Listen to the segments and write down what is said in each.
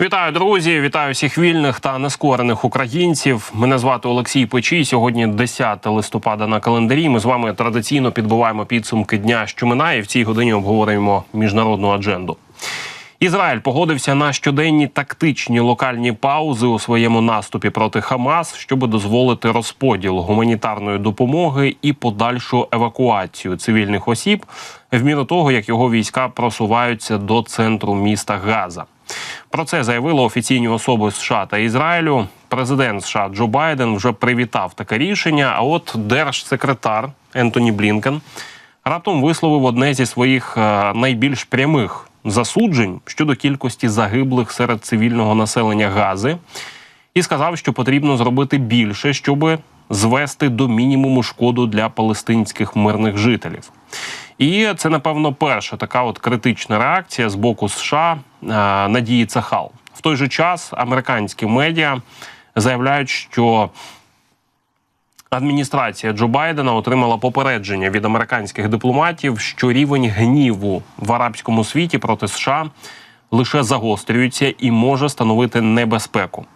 Вітаю, друзі! Вітаю всіх вільних та нескорених українців. Мене звати Олексій Печій. Сьогодні 10 листопада на календарі. Ми з вами традиційно підбиваємо підсумки дня, що минає. В цій годині обговорюємо міжнародну адженду. Ізраїль погодився на щоденні тактичні локальні паузи у своєму наступі проти Хамас, щоб дозволити розподіл гуманітарної допомоги і подальшу евакуацію цивільних осіб в міру того, як його війська просуваються до центру міста Газа. Про це заявили офіційні особи США та Ізраїлю. Президент США Джо Байден вже привітав таке рішення. А от держсекретар Ентоні Блінкен раптом висловив одне зі своїх е, найбільш прямих засуджень щодо кількості загиблих серед цивільного населення Гази, і сказав, що потрібно зробити більше, щоб звести до мінімуму шкоду для палестинських мирних жителів. І це, напевно, перша така от критична реакція з боку США е, Надії Цахал. В той же час американські медіа заявляють, що адміністрація Джо Байдена отримала попередження від американських дипломатів, що рівень гніву в арабському світі проти США лише загострюється і може становити небезпеку.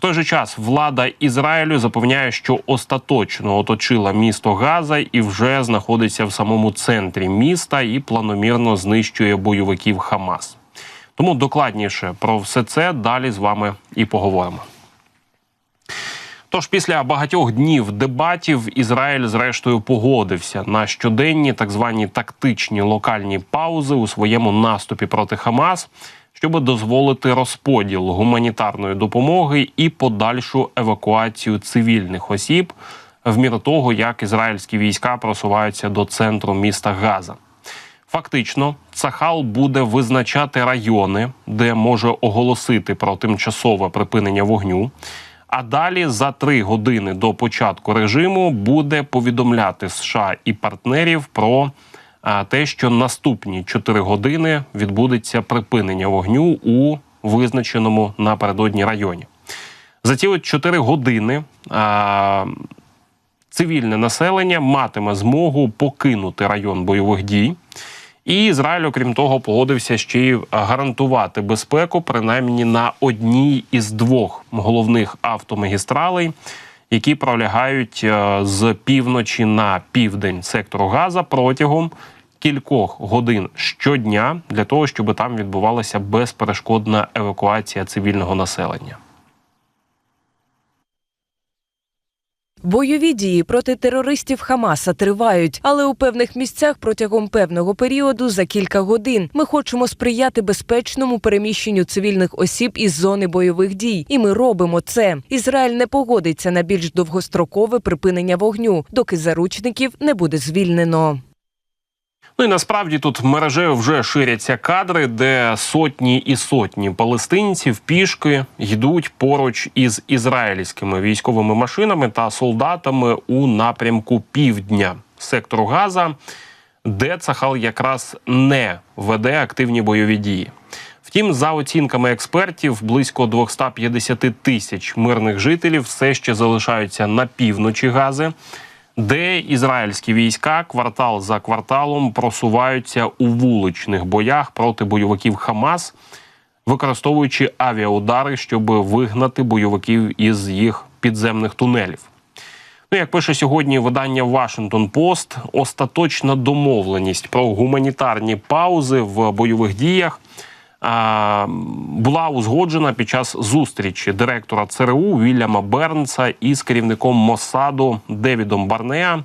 Той же час влада Ізраїлю запевняє, що остаточно оточила місто Газа і вже знаходиться в самому центрі міста і планомірно знищує бойовиків Хамас. Тому докладніше про все це далі з вами і поговоримо. Тож після багатьох днів дебатів Ізраїль зрештою погодився на щоденні так звані тактичні локальні паузи у своєму наступі проти Хамас, щоб дозволити розподіл гуманітарної допомоги і подальшу евакуацію цивільних осіб в міру того, як ізраїльські війська просуваються до центру міста Газа. Фактично, Цахал буде визначати райони, де може оголосити про тимчасове припинення вогню. А далі за три години до початку режиму буде повідомляти США і партнерів про те, що наступні чотири години відбудеться припинення вогню у визначеному напередодні районі. За ці от чотири години а, цивільне населення матиме змогу покинути район бойових дій. І Ізраїль, окрім того, погодився ще й гарантувати безпеку, принаймні на одній із двох головних автомагістралей, які пролягають е, з півночі на південь сектору Газа протягом кількох годин щодня для того, щоб там відбувалася безперешкодна евакуація цивільного населення. Бойові дії проти терористів Хамаса тривають, але у певних місцях протягом певного періоду за кілька годин ми хочемо сприяти безпечному переміщенню цивільних осіб із зони бойових дій, і ми робимо це. Ізраїль не погодиться на більш довгострокове припинення вогню, доки заручників не буде звільнено. Ну і насправді тут мережею вже ширяться кадри, де сотні і сотні палестинців пішки йдуть поруч із ізраїльськими військовими машинами та солдатами у напрямку півдня сектору Газа, де Цахал якраз не веде активні бойові дії. Втім, за оцінками експертів, близько 250 тисяч мирних жителів все ще залишаються на півночі Гази де ізраїльські війська квартал за кварталом просуваються у вуличних боях проти бойовиків Хамас, використовуючи авіаудари, щоб вигнати бойовиків із їх підземних тунелів. Ну, як пише сьогодні видання Washington Post, остаточна домовленість про гуманітарні паузи в бойових діях була узгоджена під час зустрічі директора ЦРУ Вільяма Бернса із керівником Мосаду Девідом Барнеа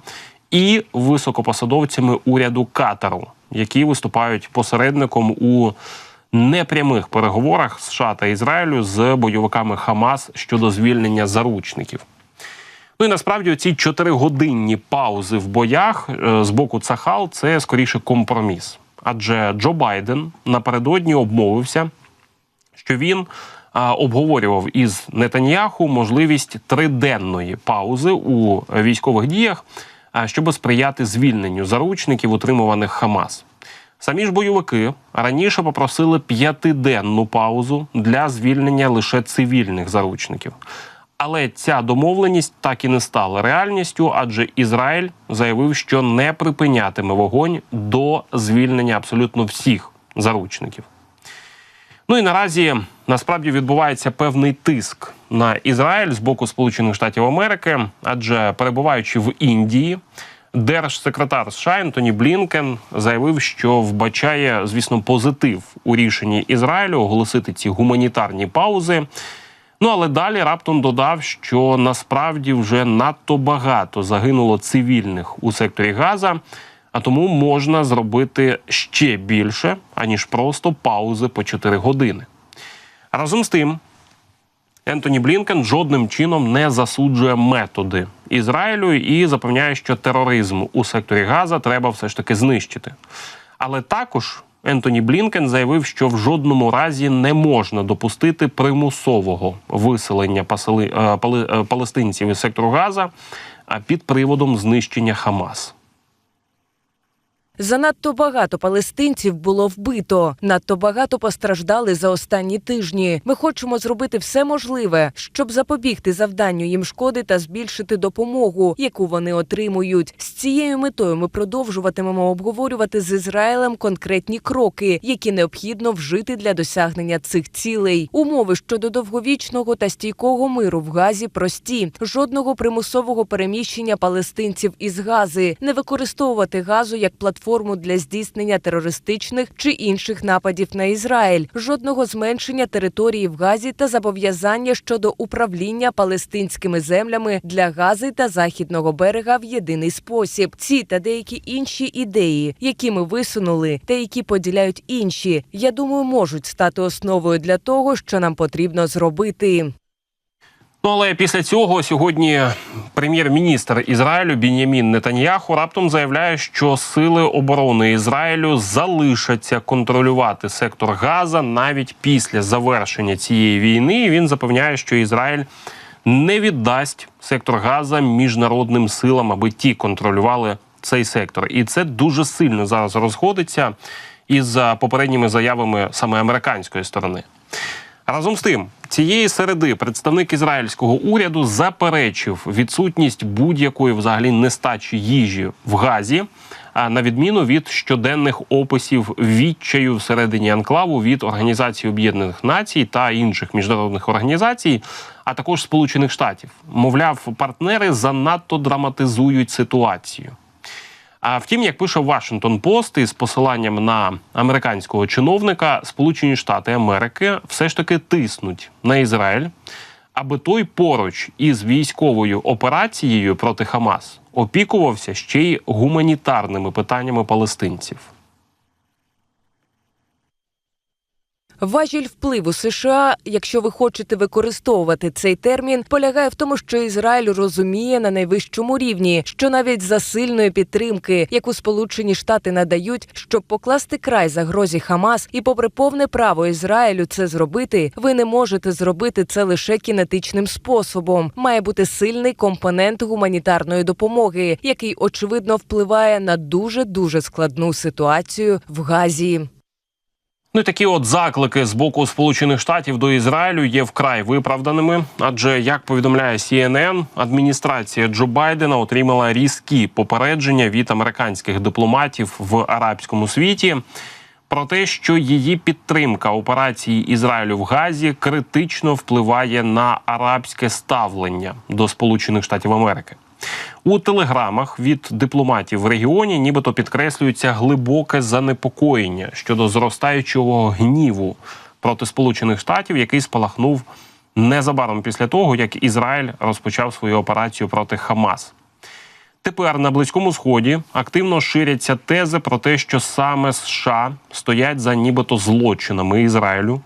і високопосадовцями уряду Катару, які виступають посередником у непрямих переговорах США та Ізраїлю з бойовиками Хамас щодо звільнення заручників. Ну і насправді ці чотиригодинні паузи в боях е, з боку Цахал це скоріше компроміс адже Джо Байден напередодні обмовився, що він обговорював із Нетаньяху можливість триденної паузи у військових діях, щоб сприяти звільненню заручників, утримуваних Хамас. Самі ж бойовики раніше попросили п'ятиденну паузу для звільнення лише цивільних заручників. Але ця домовленість так і не стала реальністю, адже Ізраїль заявив, що не припинятиме вогонь до звільнення абсолютно всіх заручників. Ну і наразі насправді відбувається певний тиск на Ізраїль з боку Сполучених Штатів Америки, адже перебуваючи в Індії. Держсекретар США Ентоні Блінкен заявив, що вбачає, звісно, позитив у рішенні Ізраїлю оголосити ці гуманітарні паузи. Ну але далі раптом додав, що насправді вже надто багато загинуло цивільних у секторі Газа, а тому можна зробити ще більше, аніж просто паузи по 4 години. Разом з тим, Ентоні Блінкен жодним чином не засуджує методи Ізраїлю і запевняє, що тероризм у секторі Газа треба все ж таки знищити. Але також Ентоні Блінкен заявив, що в жодному разі не можна допустити примусового виселення пасали- е, пали- е, палестинців із сектору Газа а під приводом знищення Хамас. Занадто багато палестинців було вбито. Надто багато постраждали за останні тижні. Ми хочемо зробити все можливе, щоб запобігти завданню їм шкоди та збільшити допомогу, яку вони отримують. З цією метою ми продовжуватимемо обговорювати з Ізраїлем конкретні кроки, які необхідно вжити для досягнення цих цілей. Умови щодо довговічного та стійкого миру в Газі прості: жодного примусового переміщення палестинців із Гази, не використовувати газу як платформу для здійснення терористичних чи інших нападів на Ізраїль, жодного зменшення території в Газі та зобов'язання щодо управління палестинськими землями для Гази та західного берега в єдиний спосіб. Ці та деякі інші ідеї, які ми висунули, та які поділяють інші, я думаю, можуть стати основою для того, що нам потрібно зробити. Ну але після цього сьогодні прем'єр-міністр Ізраїлю Бін'ямін Нетаньяху раптом заявляє, що сили оборони Ізраїлю залишаться контролювати сектор Газа навіть після завершення цієї війни. І Він запевняє, що Ізраїль не віддасть сектор Газа міжнародним силам, аби ті контролювали цей сектор. І це дуже сильно зараз розходиться із попередніми заявами саме американської сторони. Разом з тим, цієї середи представник ізраїльського уряду заперечив відсутність будь-якої взагалі нестачі їжі в Газі, а на відміну від щоденних описів відчаю всередині анклаву від Організації Об'єднаних Націй та інших міжнародних організацій, а також Сполучених Штатів. Мовляв, партнери занадто драматизують ситуацію. А втім, як пише Вашингтон Пост із посиланням на американського чиновника, Сполучені Штати Америки все ж таки тиснуть на Ізраїль, аби той поруч із військовою операцією проти Хамас опікувався ще й гуманітарними питаннями палестинців. Важіль впливу США, якщо ви хочете використовувати цей термін, полягає в тому, що Ізраїль розуміє на найвищому рівні, що навіть за сильної підтримки, яку Сполучені Штати надають, щоб покласти край загрозі Хамас, і попри повне право Ізраїлю це зробити, ви не можете зробити це лише кінетичним способом. Має бути сильний компонент гуманітарної допомоги, який очевидно впливає на дуже дуже складну ситуацію в Газі. Ну і такі от заклики з боку Сполучених Штатів до Ізраїлю є вкрай виправданими. Адже як повідомляє CNN, адміністрація Джо Байдена отримала різкі попередження від американських дипломатів в арабському світі про те, що її підтримка операції Ізраїлю в Газі критично впливає на арабське ставлення до Сполучених Штатів Америки. У телеграмах від дипломатів в регіоні нібито підкреслюється глибоке занепокоєння щодо зростаючого гніву проти Сполучених Штатів, який спалахнув незабаром після того, як Ізраїль розпочав свою операцію проти Хамас. Тепер на близькому сході активно ширяться тези про те, що саме США стоять за нібито злочинами Ізраїлю.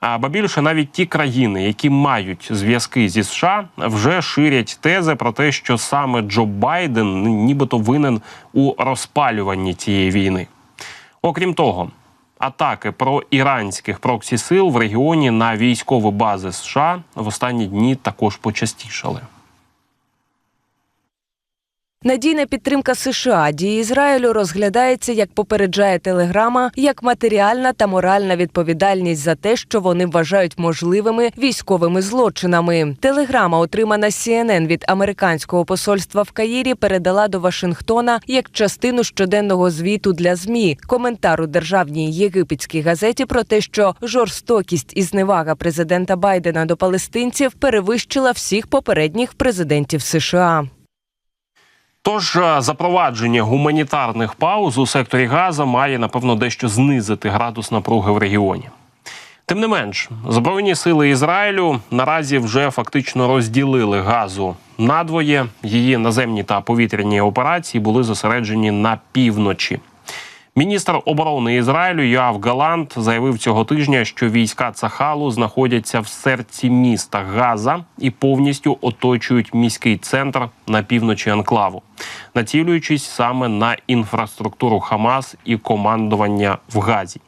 Ба більше навіть ті країни, які мають зв'язки зі США, вже ширять тези про те, що саме Джо Байден нібито винен у розпалюванні цієї війни. Окрім того, атаки про іранських проксі сил в регіоні на військові бази США в останні дні також почастішали. Надійна підтримка США дії Ізраїлю розглядається, як попереджає телеграма, як матеріальна та моральна відповідальність за те, що вони вважають можливими військовими злочинами. Телеграма, отримана CNN від американського посольства в Каїрі, передала до Вашингтона як частину щоденного звіту для змі коментар у державній єгипетській газеті про те, що жорстокість і зневага президента Байдена до палестинців перевищила всіх попередніх президентів США. Тож е, запровадження гуманітарних пауз у секторі Газа має напевно дещо знизити градус напруги в регіоні. Тим не менш, збройні сили Ізраїлю наразі вже фактично розділили газу надвоє. Її наземні та повітряні операції були зосереджені на півночі. Міністр оборони Ізраїлю Йоав Галант заявив цього тижня, що війська Цахалу знаходяться в серці міста Газа і повністю оточують міський центр на півночі анклаву, націлюючись саме на інфраструктуру Хамас і командування в Газі.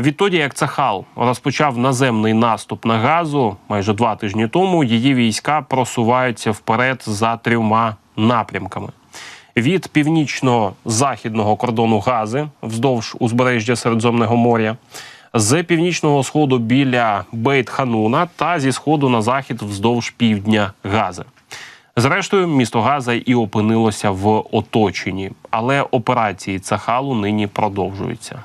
Відтоді, як Цахал розпочав наземний наступ на газу майже два тижні тому, її війська просуваються вперед за трьома напрямками. Від північно-західного кордону Гази вздовж узбережжя Середземного моря, з північного сходу біля Бейт-Хануна та зі сходу на захід вздовж півдня Гази. Зрештою, місто Газа і опинилося в оточенні, але операції Цахалу нині продовжуються.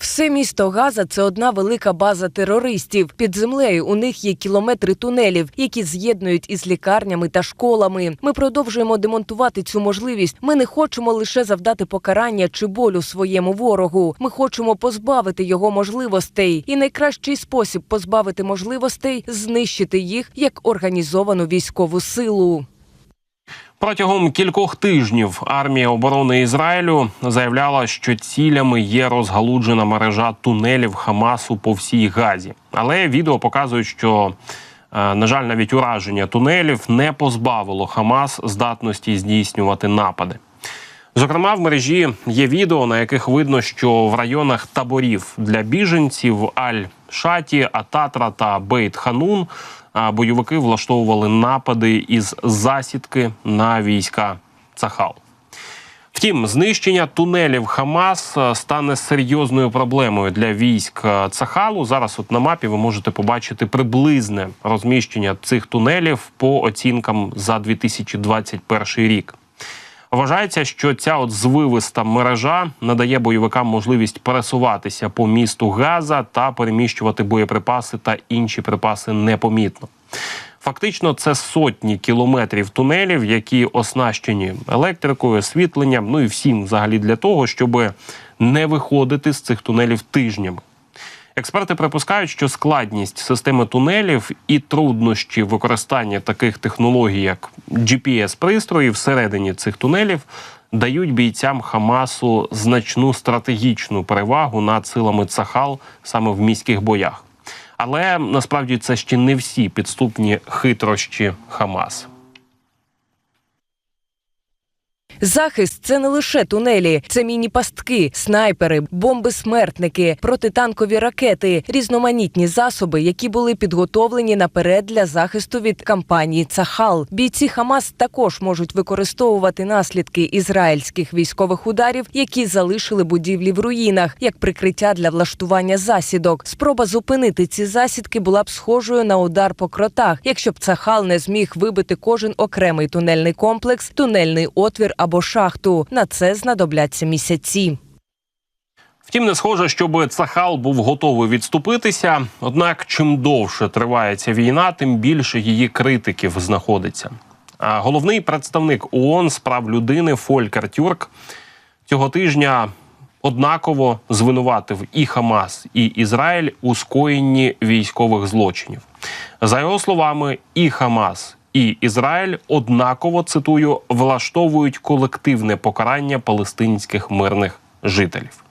Все місто Газа це одна велика база терористів. Під землею у них є кілометри тунелів, які з'єднують із лікарнями та школами. Ми продовжуємо демонтувати цю можливість. Ми не хочемо лише завдати покарання чи болю своєму ворогу. Ми хочемо позбавити його можливостей. І найкращий спосіб позбавити можливостей знищити їх як організовану військову силу. Протягом кількох тижнів армія оборони Ізраїлю заявляла, що цілями є розгалуджена мережа тунелів Хамасу по всій Газі. Але відео показують, що е, на жаль, навіть ураження тунелів не позбавило Хамас здатності здійснювати напади. Зокрема, в мережі є відео, на яких видно, що в районах таборів для біженців Аль-Шаті, Ататра та Бейт-Ханун бойовики влаштовували напади із засідки на війська Цахал. Втім, знищення тунелів Хамас е, стане серйозною проблемою для військ е, Цахалу. Зараз, от на мапі, ви можете побачити приблизне розміщення цих тунелів по оцінкам за 2021 рік. Вважається, що ця от звивиста мережа надає бойовикам можливість пересуватися по місту Газа та переміщувати боєприпаси та інші припаси непомітно. Фактично, це сотні кілометрів тунелів, які оснащені електрикою, освітленням, ну і всім взагалі для того, щоб не виходити з цих тунелів тижнями. Експерти припускають, що складність системи тунелів і труднощі використання таких технологій, як GPS-пристрої всередині цих тунелів, дають бійцям Хамасу значну стратегічну перевагу над силами Цахал саме в міських боях. Але насправді це ще не всі підступні хитрощі Хамас. Захист це не лише тунелі, це міні-пастки, снайпери, бомби-смертники, протитанкові ракети, різноманітні засоби, які були підготовлені наперед для захисту від кампанії Цахал. Бійці Хамас також можуть використовувати наслідки ізраїльських військових ударів, які залишили будівлі в руїнах, як прикриття для влаштування засідок. Спроба зупинити ці засідки була б схожою на удар по кротах, якщо б Цахал не зміг вибити кожен окремий тунельний комплекс, тунельний отвір або шахту. На це знадобляться місяці. Втім, не схоже, щоб Цахал був готовий відступитися. Однак, чим довше триває ця війна, тим більше її критиків знаходиться. А головний представник ООН з прав людини Фолькер Тюрк цього тижня однаково звинуватив і Хамас, і Ізраїль у скоєнні військових злочинів. За його словами, і Хамас, і Ізраїль однаково цитую влаштовують колективне покарання палестинських мирних жителів.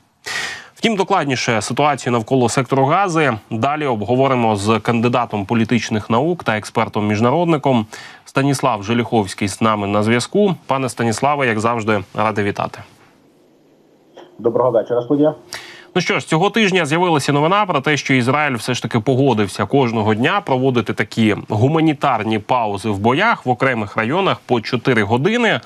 Втім, докладніше ситуацію навколо сектору Гази далі обговоримо з кандидатом політичних наук та експертом-міжнародником Станіслав Желіховський з нами на зв'язку. Пане Станіславе, як завжди, радий вітати. Доброго вечора, студія. Ну що ж, цього тижня з'явилася новина про те, що Ізраїль все ж таки погодився кожного дня проводити такі гуманітарні паузи в боях в окремих районах по 4 години.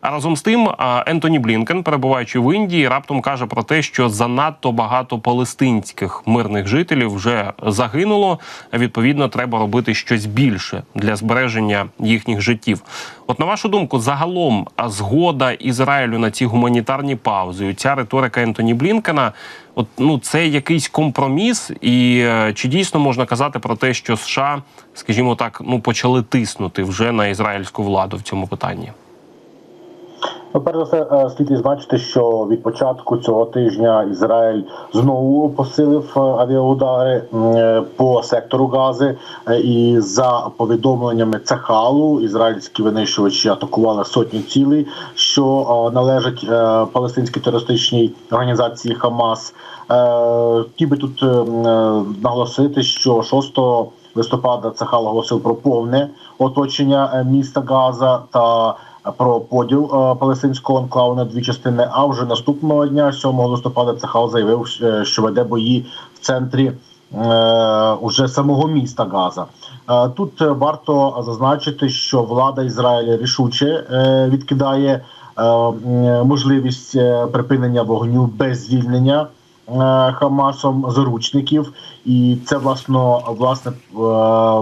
А разом з тим, Ентоні Блінкен, перебуваючи в Індії, раптом каже про те, що занадто багато палестинських мирних жителів вже загинуло. Відповідно, треба робити щось більше для збереження їхніх життів. От на вашу думку, загалом згода Ізраїлю на ці гуманітарні паузи, ця риторика Ентоні Блінкена, от ну це якийсь компроміс, і е, чи дійсно можна казати про те, що США, скажімо так, ну почали тиснути вже на ізраїльську владу в цьому питанні? Ну, перш за все, е, слід відзначити, що від початку цього тижня Ізраїль знову посилив е, авіаудари е, по сектору Гази. І за повідомленнями Цахалу, ізраїльські винищувачі атакували сотні цілей, що належать палестинській терористичній організації Хамас. Хотів би тут наголосити, що 6 листопада Цахал оголосив про повне оточення міста Газа та про поділ е, палестинського анклаву на дві частини. А вже наступного дня, 7 листопада, Цахал заявив, е, що веде бої в центрі е, уже самого міста Газа. Тут варто зазначити, що влада Ізраїля рішуче відкидає можливість припинення вогню без звільнення. Е, Хамасом заручників, і це власно власне е,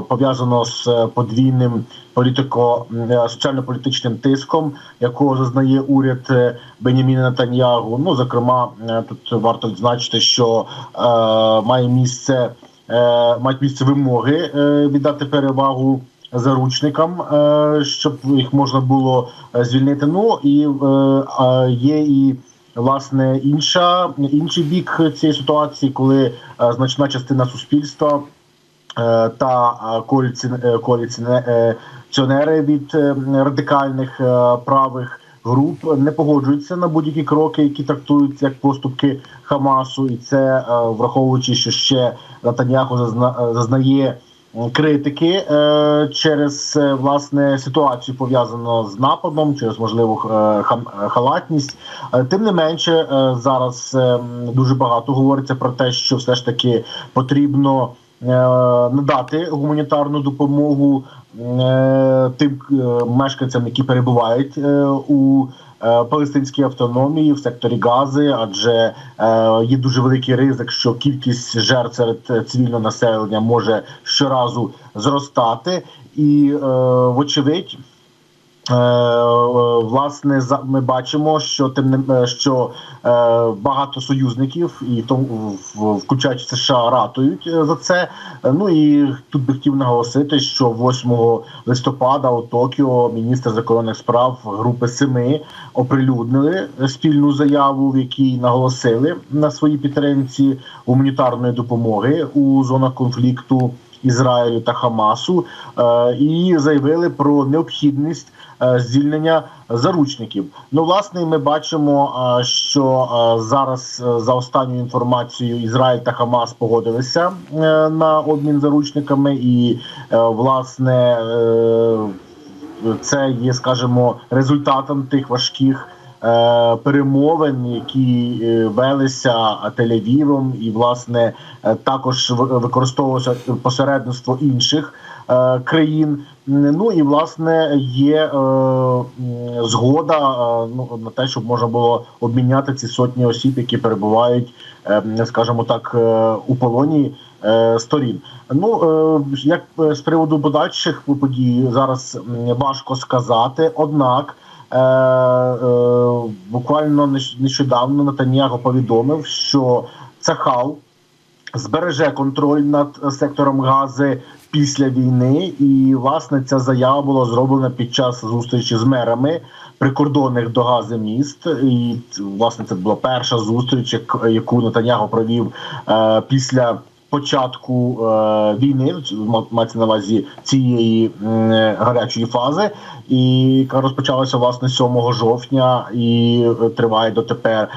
пов'язано з подвійним політико е, соціально-політичним тиском, якого зазнає уряд Беняміна Натаньягу. Ну зокрема, тут варто відзначити, що е, має місце е, мають місце вимоги е, віддати перевагу заручникам, щоб їх можна було звільнити. Ну і є і власне інша інший бік цієї ситуації, коли е, значна частина суспільства е, та е, коаліціонери від радикальних правих груп не погоджуються на будь-які кроки, які трактуються як поступки Хамасу, і це враховуючи, що ще Натаньяху зазна- зазнає критики е, через е, власне ситуацію пов'язану з нападом, через можливу е, е, халатність. Е, Тим не менше, е, зараз е, дуже багато говориться про те, що все ж таки потрібно е, надати гуманітарну допомогу е, тим е, мешканцям, які перебувають е, у е, палестинській автономії в секторі Гази, адже е, є дуже великий ризик, що кількість жертв серед е, цивільного населення може щоразу зростати, і е, вочевидь. Е, е, Власне, за- ми бачимо, що тим не е, що багато союзників, і тому в- включаючи США, ратують за це. Ну і тут би хотів наголосити, що 8 листопада у Токіо міністр закордонних справ групи Семи оприлюднили спільну заяву, в якій наголосили на своїй підтримці гуманітарної допомоги у зонах конфлікту. Ізраїлю та Хамасу і заявили про необхідність звільнення заручників. Ну, власне, ми бачимо, е, що е, зараз е, за останньою інформацією Ізраїль та Хамас погодилися е, на обмін заручниками, і е, власне е, це є, скажімо, результатом тих важких. е, Перемовин, які е, велися Тель-Авівом, і власне е, також використовувалося посередництво інших е, країн. Ну і власне є е, згода е, ну на те, щоб можна було обміняти ці сотні осіб, які перебувають, е, скажімо так, е, у полоні е, сторін. Ну е, як е, з приводу подальших подій зараз важко сказати однак. Е, е, буквально нещодавно Натаніяго повідомив, що Цахал збереже контроль над сектором Гази після війни, і власне ця заява була зроблена під час зустрічі з мерами прикордонних до Гази міст. І власне це була перша зустріч, яку Натаняго провів е, після. Початку е, війни мається на увазі цієї м, гарячої фази, і яка розпочалася власне 7 жовтня і е, триває дотепер.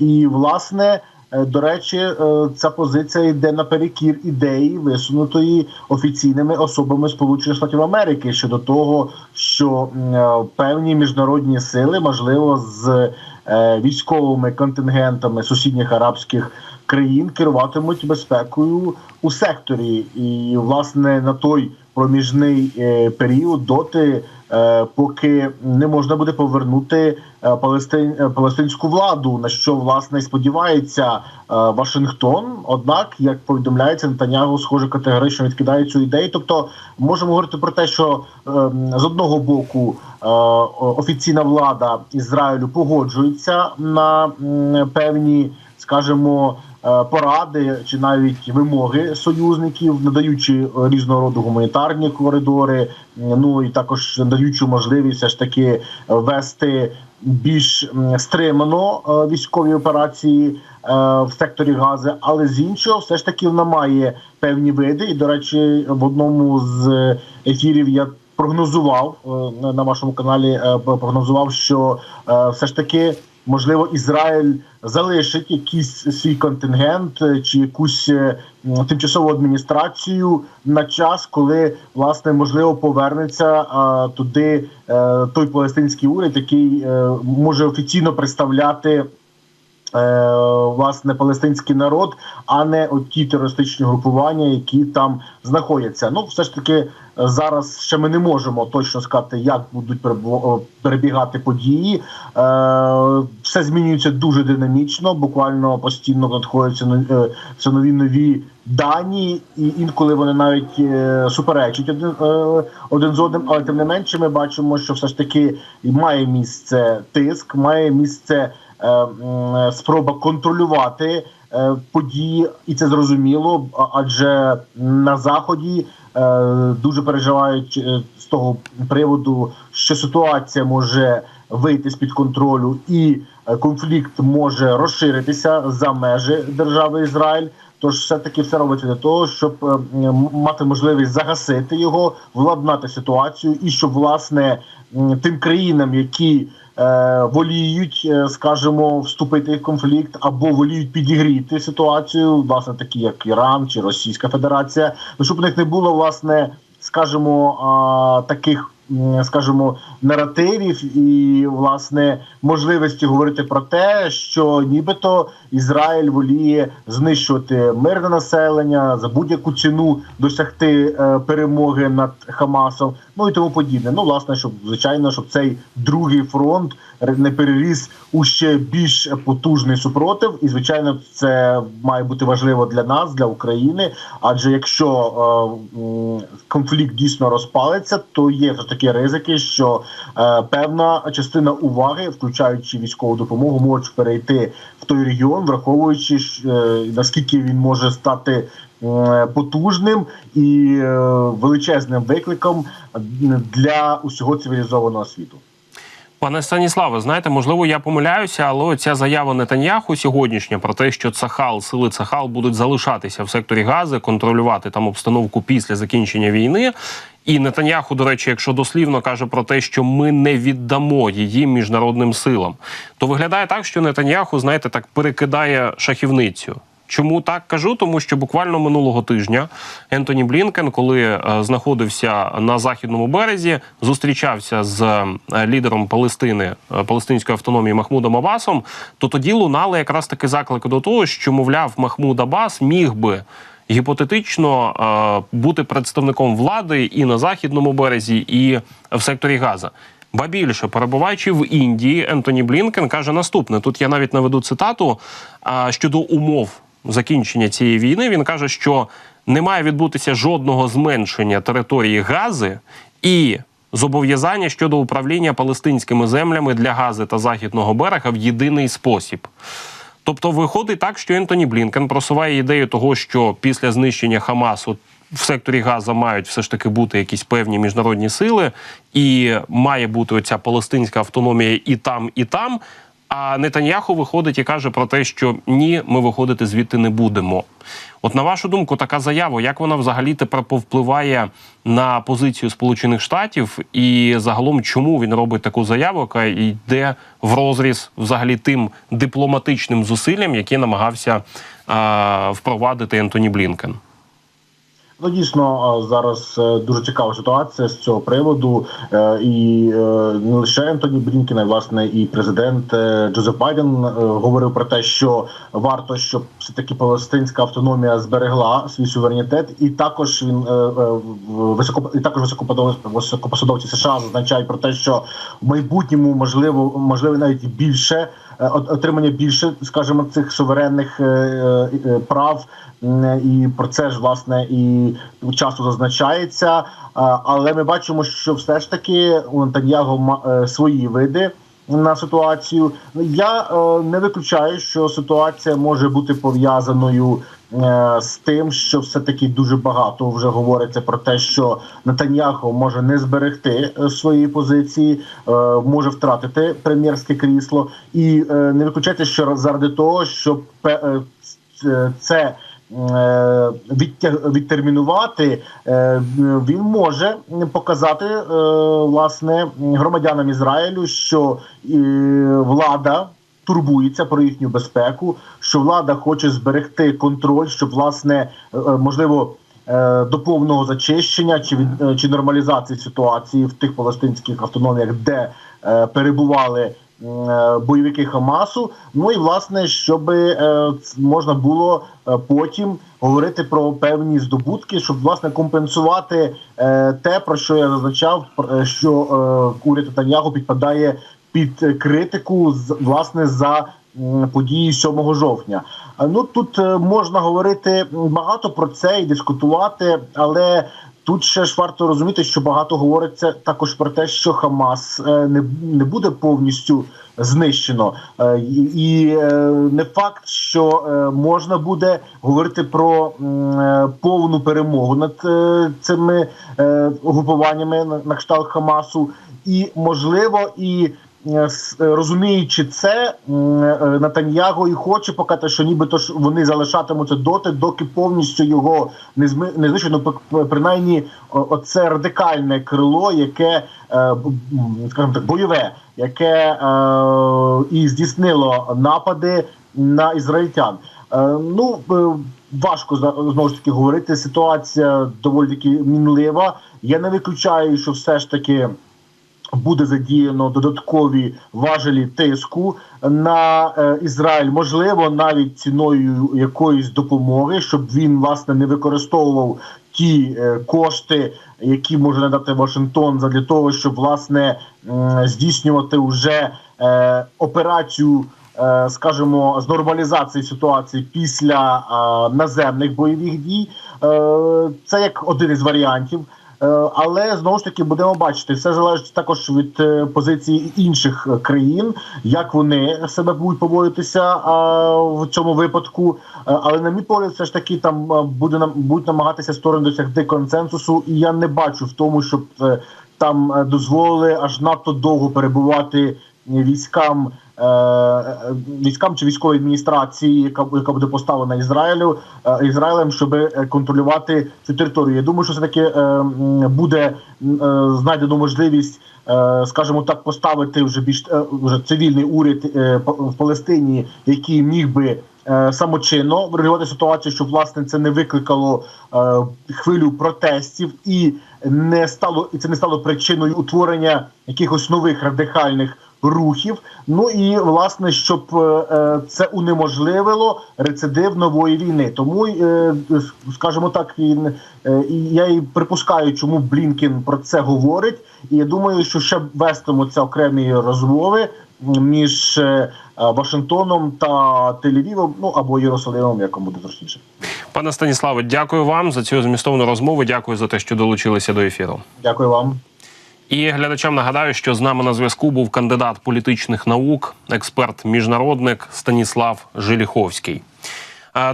І власне Е, До речі, е, ця позиція йде наперекір ідеї, висунутої офіційними особами Сполучених Штатів Америки щодо того, що е, певні міжнародні сили, можливо, з е, військовими контингентами сусідніх арабських країн керуватимуть безпекою у секторі, і власне на той проміжний е, період доти. е, Поки не можна буде повернути е, палестин, палестинську владу, на що власне сподівається Вашингтон. Однак, як повідомляється, Нетаньягу, схоже, категорично відкидає цю ідею. Тобто, можемо говорити про те, що е, з одного боку офіційна влада Ізраїлю погоджується на певні, скажімо, поради чи навіть вимоги союзників, надаючи різного роду гуманітарні коридори, ну і також надаючи можливість все ж таки вести більш стримано е, військові операції е, в секторі Гази, але з іншого, все ж таки вона має певні види. І, до речі, в одному з ефірів я прогнозував е, на- вашому каналі, е, прогнозував, що е, все ж таки. Можливо, Ізраїль залишить якийсь свій контингент е, чи якусь е, тимчасову адміністрацію на час, коли власне можливо повернеться а, туди а, той палестинський уряд, який а, може офіційно представляти. Е, Власне, палестинський народ, а не от ті терористичні групування, які там знаходяться. Ну, все ж таки, е, зараз ще ми не можемо точно сказати, як будуть е, перебігати події. Все змінюється дуже динамічно. Буквально постійно надходяться но- е, нові нові дані, і інколи вони навіть е, суперечать один, е, один з одним. Але тим не менше, ми бачимо, що все ж таки має місце тиск, має місце спроба контролювати е, події, і це зрозуміло, адже на заході е, дуже переживають е, з того приводу, що ситуація може вийти з під контролю, і е, конфлікт може розширитися за межі держави Ізраїль. Тож все таки все робиться для того, щоб е, мати можливість загасити його, владнати ситуацію, і щоб власне тим країнам, які е, воліють, е, скажімо, вступити в конфлікт або воліють підігріти ситуацію, власне, такі як Іран чи Російська Федерація, ну щоб у них не було власне, скажімо, таких. Скажімо, наративів і власне можливості говорити про те, що нібито Ізраїль воліє знищувати мирне населення за будь-яку ціну досягти е, перемоги над Хамасом, ну і тому подібне. Ну, власне, щоб звичайно, щоб цей другий фронт не переріс у ще більш потужний супротив, і звичайно, це має бути важливо для нас, для України. Адже якщо е, конфлікт дійсно розпалиться, то є все ж таки ризики, що е, певна частина уваги, включаючи військову допомогу, можуть перейти в той регіон, враховуючи е, наскільки він може стати. е, Потужним і е, величезним викликом для усього цивілізованого світу. Пане Станіславе, знаєте, можливо, я помиляюся, але ця заява Нетаньяху сьогоднішня про те, що Цахал, сили Цахал будуть залишатися в секторі Гази, контролювати там обстановку після закінчення війни. І Нетаньяху, до речі, якщо дослівно каже про те, що ми не віддамо її міжнародним силам, то виглядає так, що Нетаньяху, знаєте, так перекидає шахівницю. Чому так кажу? Тому що буквально минулого тижня Ентоні Блінкен, коли е, знаходився на західному березі, зустрічався з е, лідером Палестини е, Палестинської автономії Махмудом Абасом, то тоді лунали якраз таки заклики до того, що мовляв Махмуд Абас міг би. Гіпотетично бути представником влади і на західному березі, і в секторі Газа. Ба більше, перебуваючи в Індії, Ентоні Блінкен каже наступне: тут я навіть наведу цитату щодо умов закінчення цієї війни. Він каже, що не має відбутися жодного зменшення території Гази і зобов'язання щодо управління палестинськими землями для Гази та західного берега в єдиний спосіб. Тобто виходить так, що Ентоні Блінкен просуває ідею того, що після знищення Хамасу в секторі Газа мають все ж таки бути якісь певні міжнародні сили, і має бути оця палестинська автономія і там, і там. А Нетаньяху виходить і каже про те, що ні, ми виходити звідти не будемо. От на вашу думку, така заява, як вона взагалі тепер повпливає на позицію Сполучених Штатів, і загалом чому він робить таку заяву, яка йде в розріз взагалі тим дипломатичним зусиллям, які намагався а, впровадити Ентоні Блінкен? Ну дійсно зараз е, дуже цікава ситуація з цього приводу, Е, і е, не лише Ентоні Блінкен, власне і президент Джозеф Байден говорив про те, що варто, щоб все таки палестинська автономія зберегла свій суверенітет, і також він високо і також високопосадовці США зазначають про те, що в майбутньому можливо можливо навіть більше отримання більше, скажімо, цих суверенних е, е, е, прав. І про це ж власне і часто зазначається. Але ми бачимо, що все ж таки у Нетаньяго е, свої види на ситуацію. Я е, не виключаю, що ситуація може бути пов'язаною е, з тим, що все таки дуже багато вже говориться про те, що Нетаньяхо може не зберегти е, свої позиції, е, може втратити прем'єрське крісло, і е, не виключайте, що заради того, щоб е, це е, відтермінувати, е, він може показати е, власне громадянам Ізраїлю, що е, влада. Турбується про їхню безпеку, що влада хоче зберегти контроль, щоб власне е, е, можливо е, до повного зачищення чи від чи нормалізації ситуації в тих палестинських автономіях, де перебували бойовики Хамасу. Ну і власне, щоб можна було потім говорити про певні здобутки, щоб власне компенсувати те, про що я зазначав, що уряд Нетаньяху підпадає під критику власне за події 7 жовтня. Ну тут е, можна говорити багато про це і дискутувати, але тут ще ж варто розуміти, що багато говориться також про те, що Хамас е, не, не буде повністю знищено, Е, і, не факт, що можна буде говорити про повну перемогу над цими угрупуваннями на, на кшталт Хамасу, і можливо і. Е, е, Розуміючи це, е, Натаньяго і хоче показати, що нібито ж вони залишатимуться доти, доки повністю його не зми. Ну, принаймні, оце радикальне крило, яке скажімо так, бойове, яке і здійснило напади на ізраїльтян. Ну важко знову ж таки говорити. Ситуація доволі таки мінлива. Я не виключаю, що все ж таки буде задіяно додаткові важелі тиску на е, Ізраїль, можливо, навіть ціною якоїсь допомоги, щоб він власне не використовував ті е, кошти, які може надати Вашингтон, для того, щоб власне здійснювати вже е, операцію. Скажімо, з нормалізації ситуації після наземних бойових дій, це як один із варіантів. Е, Але знову ж таки будемо бачити, все залежить також від е, позиції інших е, країн, як вони себе будуть поводитися в цьому випадку. Але на мій погляд, все ж таки там буде нам будуть намагатися сторони досягти консенсусу, і я не бачу в тому, щоб там дозволили аж надто довго перебувати військам. Е, е, Військам чи військовій адміністрації, яка яка буде поставлена Ізраїлю е, Ізраїлем, щоб контролювати цю територію. Я думаю, що все таки буде знайдено можливість, скажімо так, поставити вже більш вже цивільний уряд в Палестині, який міг би. Самочинно врегулювати ситуацію, щоб власне це не викликало е, хвилю протестів і не стало і це не стало причиною утворення якихось нових радикальних рухів. Ну і власне, щоб е, е, це унеможливило рецидив нової війни. Тому е, скажімо так, і я і припускаю, чому Блінкен про це говорить. І я думаю, що ще вестимуться окремі розмови між Вашингтоном та Тель-Авівом, ну або Єрусалимом, як вам буде зручніше. Пане Станіславе, дякую вам за цю змістовну розмову. Дякую за те, що долучилися до ефіру. Дякую вам. І глядачам нагадаю, що з нами на зв'язку був кандидат політичних наук, експерт, міжнародник Станіслав Жиліховський.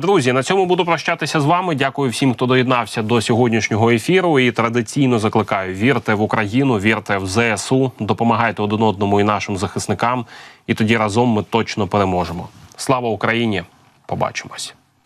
Друзі, на цьому буду прощатися з вами. Дякую всім, хто доєднався до сьогоднішнього ефіру. І традиційно закликаю: вірте в Україну, вірте в ЗСУ, допомагайте один одному і нашим захисникам. І тоді разом ми точно переможемо. Слава Україні! Побачимось.